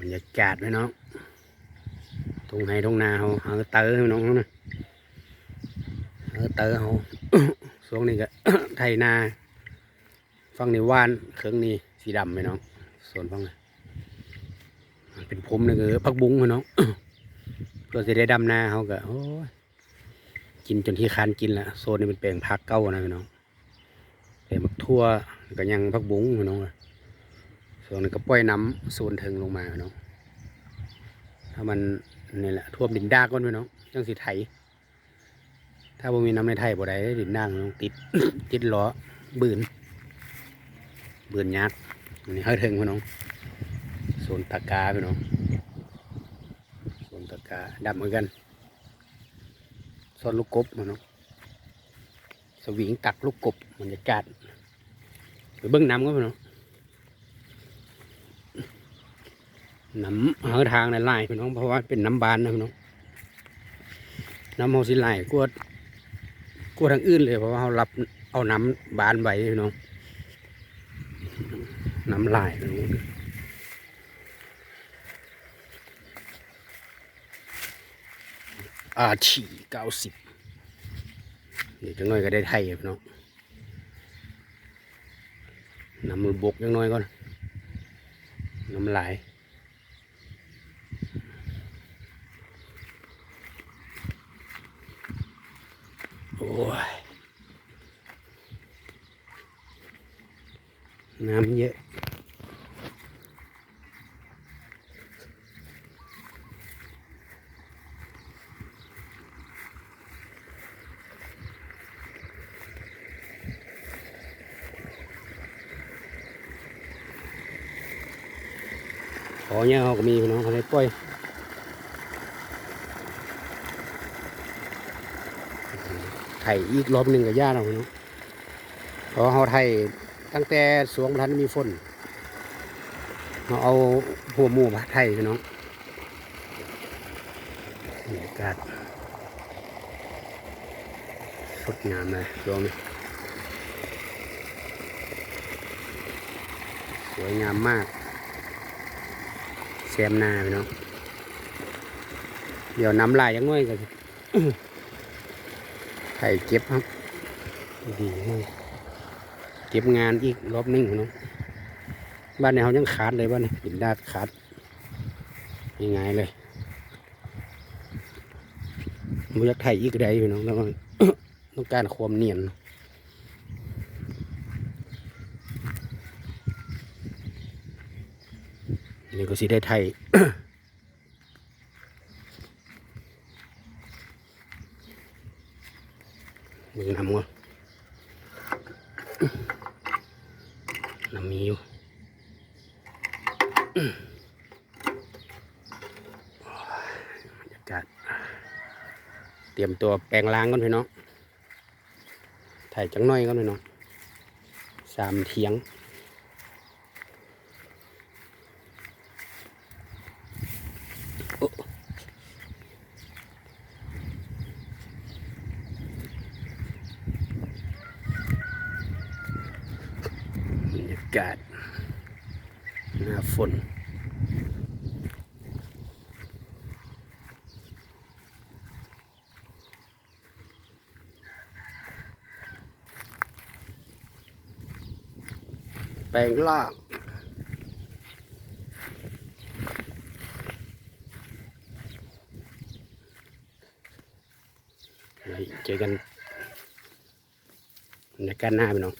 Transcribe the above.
บรรยากาศพี่น้องตรงไหนตรงนาเขาเอาเตอพี่น้องนะเอาเตอร์เขาช่วงนี้ก็ไถนาฟังนี่ว่านเครื่องนี้สีดำพี่น้องส่วนฟังนะเป็นผมนี่คือพักบุ้งพี่น้องเพื่อจะได้ดำนาเขาก็โอ้ยกินจนที่คานกินละโซนนี้เป็นแปลงพักเก้านะพี่น้องแปลงมักทั่วก็ยังพักบุ้งพี่น้องอะ ส่วนนี้ก็ปล่อยน้ำโซนถึงลงมาพี่น้องถ้ามันนี่แหละท่วมดินดากก่อนพี่น้องจังสิไถถ้าบ่มีน้ำในไทยบ่ได้ดินด่างต้องติด ติดล้อบืนบืนยักษ์นนี้เฮาถึงพี่น้องโซนตะกาพี่น้องโซนตะกาดำเหมือนกันโซนลูกกบพี่น้องสวิงตักลูกกบบรรยากาศไปเบิ้งน้ำก็พี่น้อง น้ำเหาทางในไล่พี่น้องเพราะว่าเป็นน้ำบานนะพี่น้องน้ำเฮาสิไหลกวดกลัวทางอื่นเลยเพราะว่าเรารับเอาน้ำบานไว้พี่น้องน้ำลายพี่น้องอาชีเก้าสิบเดี๋ยวจังน้อยก็ได้ไทยพี่น้องน้ำมือบกจังน้อยก่อนน้ำลาย โอ้ยน้ำเยอะขอเนี่ยเขาก็มีพี่น้องเขาได้ปล่อยไถอีกรอบหนึ่งกับย่าเราพี่น้องเพราะเขาไถตั้งแต่สวงทันมีฝนเราเอาหัวหมูมาไถพี่น้องบรรยากาศสดงามเลยช่วงนี้สวยงามมากแซมหนาพี่น้องเดี๋ยวน้ำลายยังง่อยกัน ไข่เก็บครับดีเก็บงานอีกรอบนึงพี่น้องบ้านในเขายังขาดเลยบ้านนี้หินดาดขาดยังไงเลยมันอยากไถ่อีกได้พี่น้องแล้วก็ต้องการความเนียนนี่ก็สิได้ไทย มึงนำวะนำมีอยู่บรรยากาศเตรียมตัวแปลงล้างก่อนพี่น้องถ่ายจังน้อยก่อนพี่น้องสามเทียงบรรยา กาศหน้าฝนแปลงล่างเจอกันบรรยากาศหน้าพี่น้อง